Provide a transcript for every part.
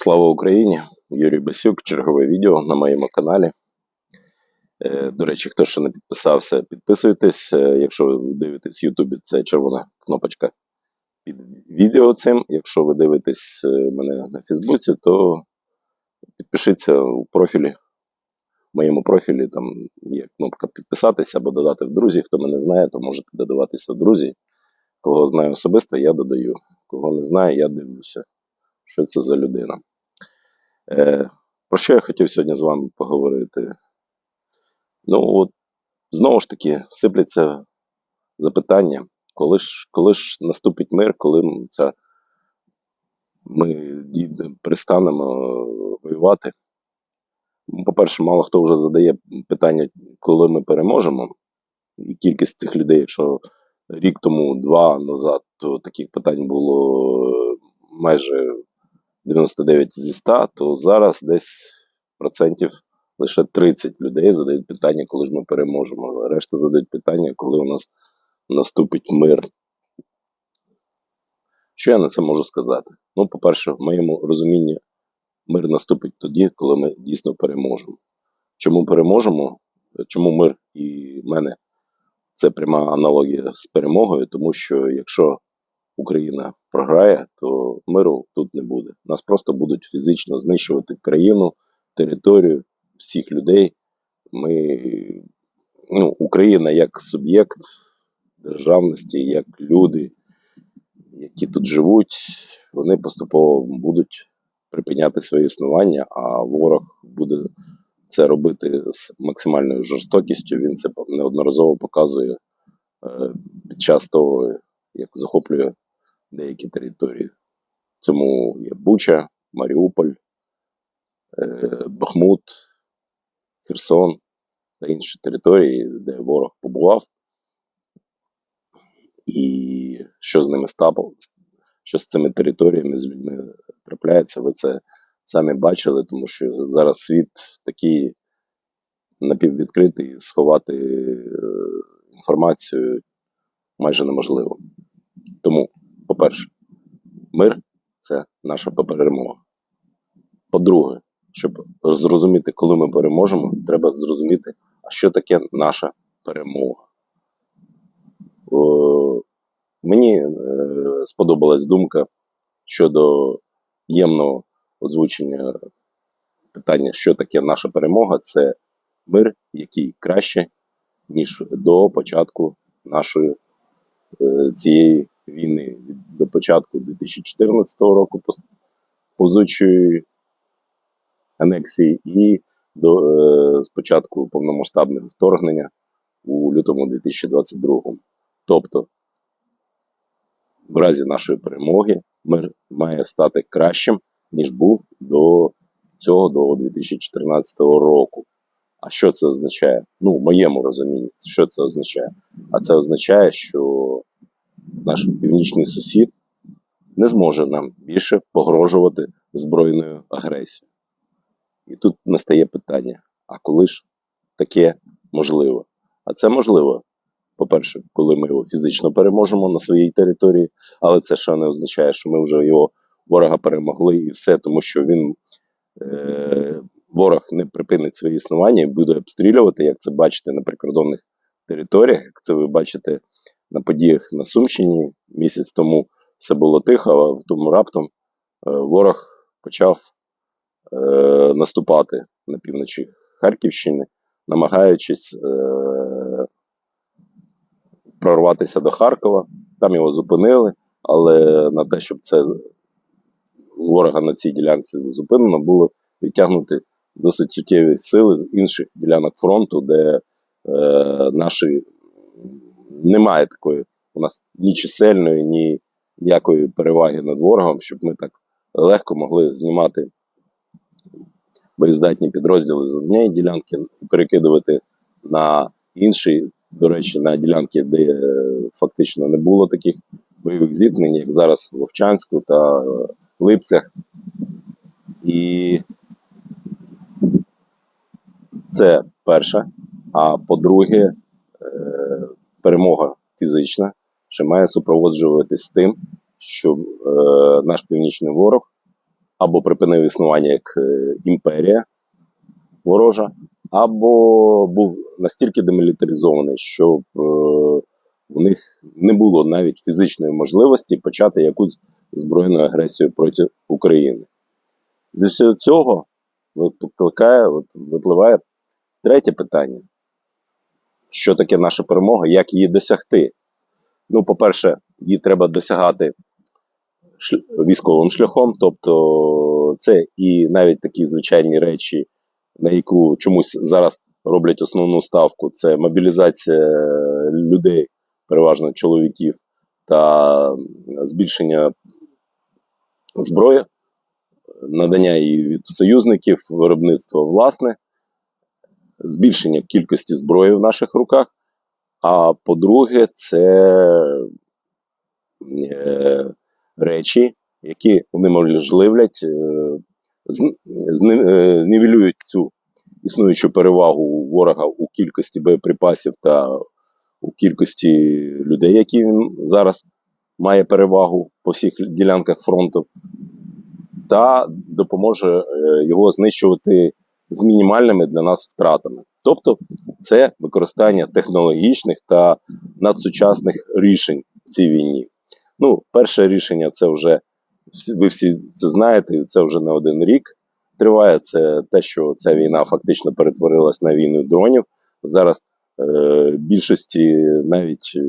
Слава Україні! Юрій Басюк, чергове відео на моєму каналі. Е, До речі, хто ще не підписався, підписуйтесь. Е, Якщо ви дивитесь в Ютубі, це червона кнопочка під відео цим. Якщо ви дивитесь е, мене на Фейсбуці, то підпишіться у профілі. В моєму профілі там є кнопка підписатися або додати в друзі. Хто мене знає, то можете додаватися в друзі. Кого знаю особисто, я додаю. Кого не знаю, я дивлюся, що це за людина. Е, про що я хотів сьогодні з вами поговорити? Ну, от, знову ж таки, сипляться запитання, коли ж, коли ж наступить мир, коли ця, ми перестанемо воювати. По-перше, мало хто вже задає питання, коли ми переможемо. І кількість цих людей, якщо рік тому, два назад, то таких питань було майже 99 зі 100, то зараз десь процентів лише 30 людей задають питання, коли ж ми переможемо. Решта задають питання, коли у нас наступить мир. Що я на це можу сказати? Ну, по-перше, в моєму розумінні мир наступить тоді, коли ми дійсно переможемо. Чому переможемо? Чому мир і мене це пряма аналогія з перемогою, тому що якщо Україна програє, то миру тут не буде. Нас просто будуть фізично знищувати країну, територію, всіх людей. Ми, ну, Україна як суб'єкт державності, як люди, які тут живуть, вони поступово будуть припиняти своє існування, а ворог буде це робити з максимальною жорстокістю. Він це неодноразово показує е, під час того, як захоплює деякі території. Цьому є Буча, Маріуполь, е, Бахмут, Херсон та інші території, де ворог побував. І що з ними стало, що з цими територіями, з людьми трапляється, ви це самі бачили, тому що зараз світ такий напіввідкритий, сховати е, інформацію майже неможливо. Тому, по-перше, мир це наша перемога. По-друге, щоб зрозуміти, коли ми переможемо, треба зрозуміти, а що таке наша перемога. О, мені е, сподобалась думка щодо ємного озвучення питання, що таке наша перемога, це мир, який краще, ніж до початку нашої е, цієї війни до початку 2014 року повзучої анексії і до е, спочатку повномасштабного вторгнення у лютому 2022. Тобто, в разі нашої перемоги мир має стати кращим, ніж був до цього до 2014 року. А що це означає? Ну, в моєму розумінні, що це означає? А це означає, що наш північний сусід не зможе нам більше погрожувати збройною агресією. І тут настає питання: а коли ж таке можливо? А це можливо, по-перше, коли ми його фізично переможемо на своїй території, але це ще не означає, що ми вже його ворога перемогли і все, тому що він е, ворог не припинить своє існування і буде обстрілювати, як це бачите на прикордонних територіях, як це ви бачите на подіях на Сумщині місяць тому все було тихо, а тому раптом е, ворог почав е, наступати на півночі Харківщини, намагаючись е, прорватися до Харкова. Там його зупинили, але на те, щоб це ворога на цій ділянці зупинено, було відтягнути досить суттєві сили з інших ділянок фронту, де е, наші немає такої у нас ні чисельної, ні ніякої переваги над ворогом, щоб ми так легко могли знімати боєздатні підрозділи з однієї ділянки і перекидувати на інші, до речі, на ділянки, де е, фактично не було таких бойових зіткнень, як зараз в Вовчанську та е, Липцях. І це перше. А по-друге, перемога фізична ще має супроводжуватись тим, що е, наш північний ворог або припинив існування як е, імперія ворожа, або був настільки демілітаризований, що е, у них не було навіть фізичної можливості почати якусь збройну агресію проти України. Зі всього цього викликає, от, випливає третє питання: що таке наша перемога, як її досягти? Ну, по-перше, її треба досягати військовим шляхом, тобто це і навіть такі звичайні речі, на яку чомусь зараз роблять основну ставку, це мобілізація людей, переважно чоловіків, та збільшення зброї, надання її від союзників, виробництва власне, збільшення кількості зброї в наших руках. А по-друге, це е, речі, які унеможливлять, е, е, знівелюють цю існуючу перевагу ворога у кількості боєприпасів та у кількості людей, які він зараз має перевагу по всіх ділянках фронту, та допоможе його знищувати з мінімальними для нас втратами. Тобто, це використання технологічних та надсучасних рішень в цій війні. Ну, перше рішення це вже ви всі це знаєте, це вже не один рік триває. Це те, що ця війна фактично перетворилась на війну дронів. Зараз е, більшості навіть е,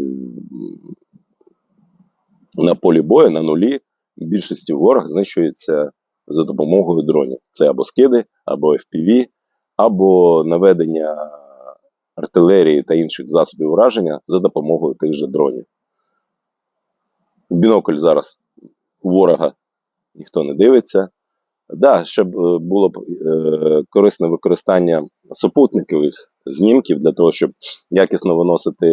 на полі бою, на нулі, більшості ворог знищується за допомогою дронів. Це або скиди, або FPV, або наведення артилерії та інших засобів ураження за допомогою тих же дронів. Бінокль зараз ворога ніхто не дивиться. Да, щоб е, було б е, корисне використання супутникових знімків для того, щоб якісно виносити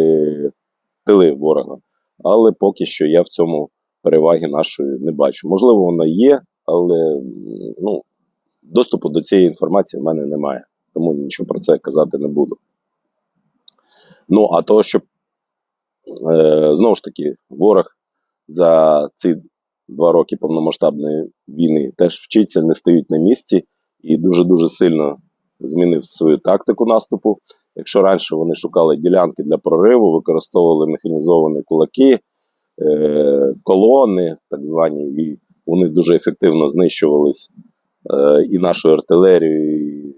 тили ворога. Але поки що я в цьому переваги нашої не бачу. Можливо, вона є, але ну, доступу до цієї інформації в мене немає. Тому нічого про це казати не буду. Ну, а то, щоб е, знову ж таки, ворог за ці два роки повномасштабної війни теж вчиться, не стоїть на місці і дуже-дуже сильно змінив свою тактику наступу. Якщо раніше вони шукали ділянки для прориву, використовували механізовані кулаки, е, колони, так звані, і вони дуже ефективно знищувались е, і нашою артилерією, і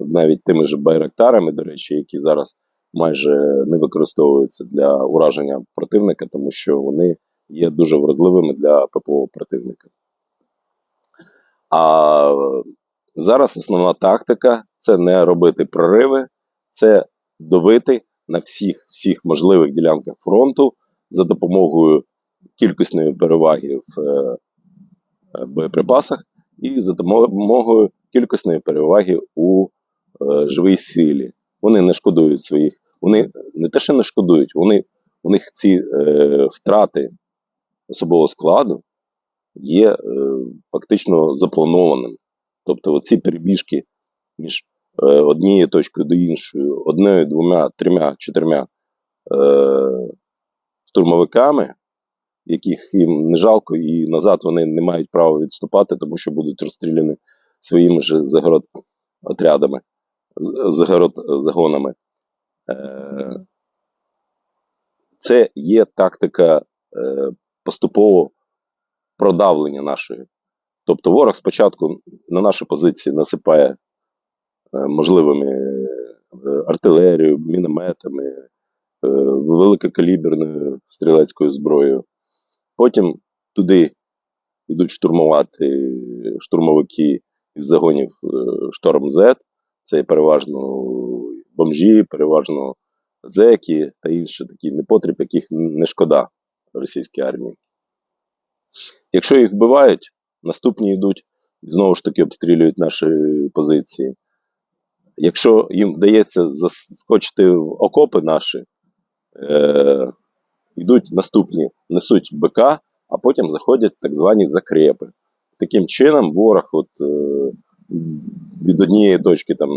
навіть тими ж байрактарами, до речі, які зараз майже не використовуються для ураження противника, тому що вони є дуже вразливими для ППО противника. А зараз основна тактика це не робити прориви, це давити на всіх, всіх можливих ділянках фронту за допомогою кількісної переваги в е, боєприпасах і за допомогою кількісної переваги у е, живій силі. Вони не шкодують своїх, вони не те, що не шкодують, вони, у них ці е, втрати особового складу є е, фактично запланованими. Тобто оці перебіжки між е, однією точкою до іншої, одною, двома, трьома, чотирма е, штурмовиками, яких їм не жалко, і назад вони не мають права відступати, тому що будуть розстріляні своїми ж загород отрядами, загород загонами. Е, це є тактика е, поступового продавлення нашої. Тобто ворог спочатку на наші позиції насипає е, можливими артилерією, мінометами, великокаліберною стрілецькою зброєю. Потім туди йдуть штурмувати штурмовики із загонів е, Шторм З. Це переважно бомжі, переважно зеки та інші такі непотріб, яких не шкода російській армії. Якщо їх вбивають, наступні йдуть знову ж таки обстрілюють наші позиції. Якщо їм вдається заскочити в окопи наші, е, йдуть наступні, несуть БК, а потім заходять так звані закрепи. Таким чином, ворог, от, е, від однієї точки там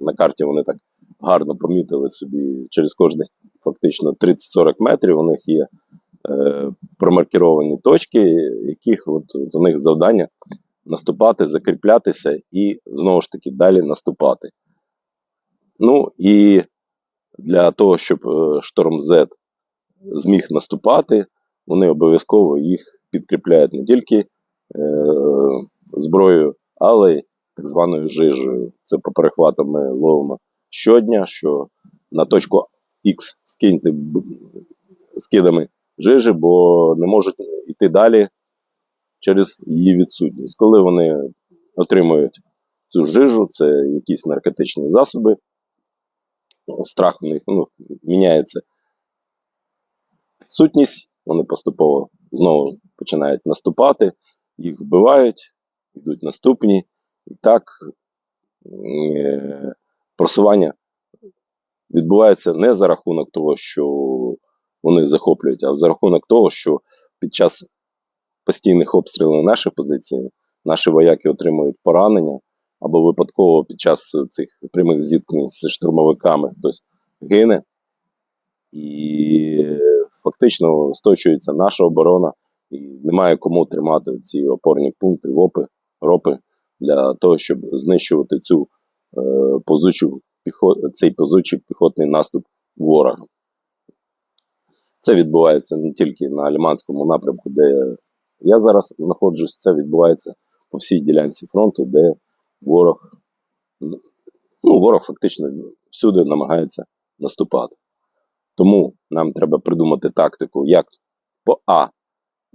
на карті вони так гарно помітили собі через кожних фактично 30-40 метрів у них є е, промаркіровані точки, яких от, от у них завдання наступати, закріплятися і знову ж таки далі наступати. Ну і для того, щоб е, шторм Z зміг наступати, вони обов'язково їх підкріпляють не тільки е, зброєю, але й так званою жижею. Це по перехватам ми ловимо щодня, що на точку X скиньте скидами жижі, бо не можуть йти далі через її відсутність. Коли вони отримують цю жижу, це якісь наркотичні засоби, страх в них ну, міняється сутність, вони поступово знову починають наступати, їх вбивають, йдуть наступні. І так е, просування відбувається не за рахунок того, що вони захоплюють, а за рахунок того, що під час постійних обстрілів нашої позиції наші вояки отримують поранення, або випадково під час цих прямих зіткнень з штурмовиками хтось гине. І фактично сточується наша оборона, і немає кому тримати ці опорні пункти, ВОПи, ропи для того, щоб знищувати цю е, повзучу піхо... цей повзучий піхотний наступ ворога. Це відбувається не тільки на Лиманському напрямку, де я зараз знаходжусь, це відбувається по всій ділянці фронту, де ворог, ну, ворог фактично всюди намагається наступати. Тому нам треба придумати тактику, як по А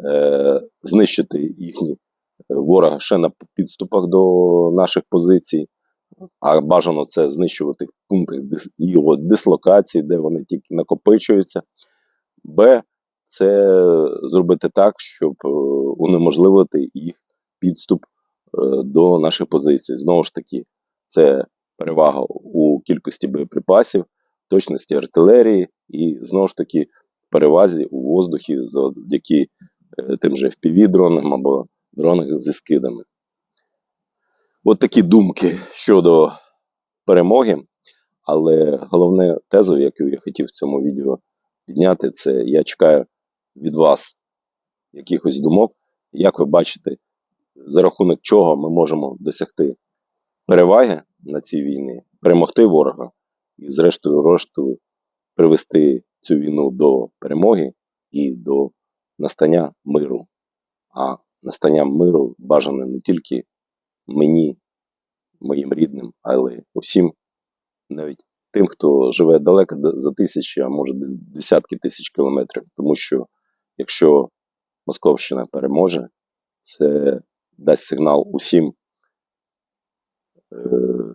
е, знищити їхні е, ворога ще на підступах до наших позицій, а бажано це знищувати в пунктах його дислокації, де вони тільки накопичуються. Б. Це зробити так, щоб е, унеможливити їх підступ е, до наших позицій. Знову ж таки, це перевага у кількості боєприпасів, точності артилерії і знову ж таки перевазі у воздухі завдяки е, тим же FPV-дронам або дронам зі скидами. От такі думки щодо перемоги. Але головне тезу, яку я хотів в цьому відео підняти, це я чекаю від вас якихось думок, як ви бачите, за рахунок чого ми можемо досягти переваги на цій війні, перемогти ворога і, зрештою, рештою привести цю війну до перемоги і до настання миру. А настання миру бажане не тільки мені, моїм рідним, але й усім, навіть тим, хто живе далеко за тисячі, а може десятки тисяч кілометрів. Тому що якщо Московщина переможе, це дасть сигнал усім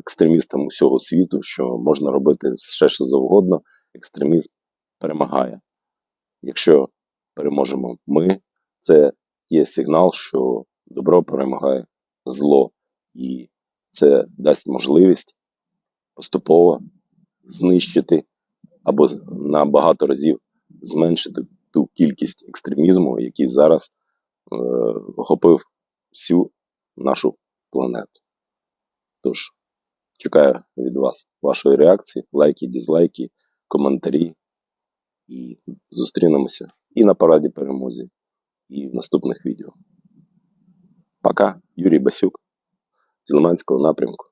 екстремістам усього світу, що можна робити все, що завгодно, екстремізм перемагає. Якщо переможемо ми, це є сигнал, що добро перемагає зло. І це дасть можливість поступово знищити або на багато разів зменшити ту кількість екстремізму, який зараз е, охопив всю нашу планету. Тож, чекаю від вас вашої реакції, лайки, дізлайки, коментарі. І зустрінемося і на параді перемозі, і в наступних відео. Пока, Юрій Басюк з Лиманського напрямку.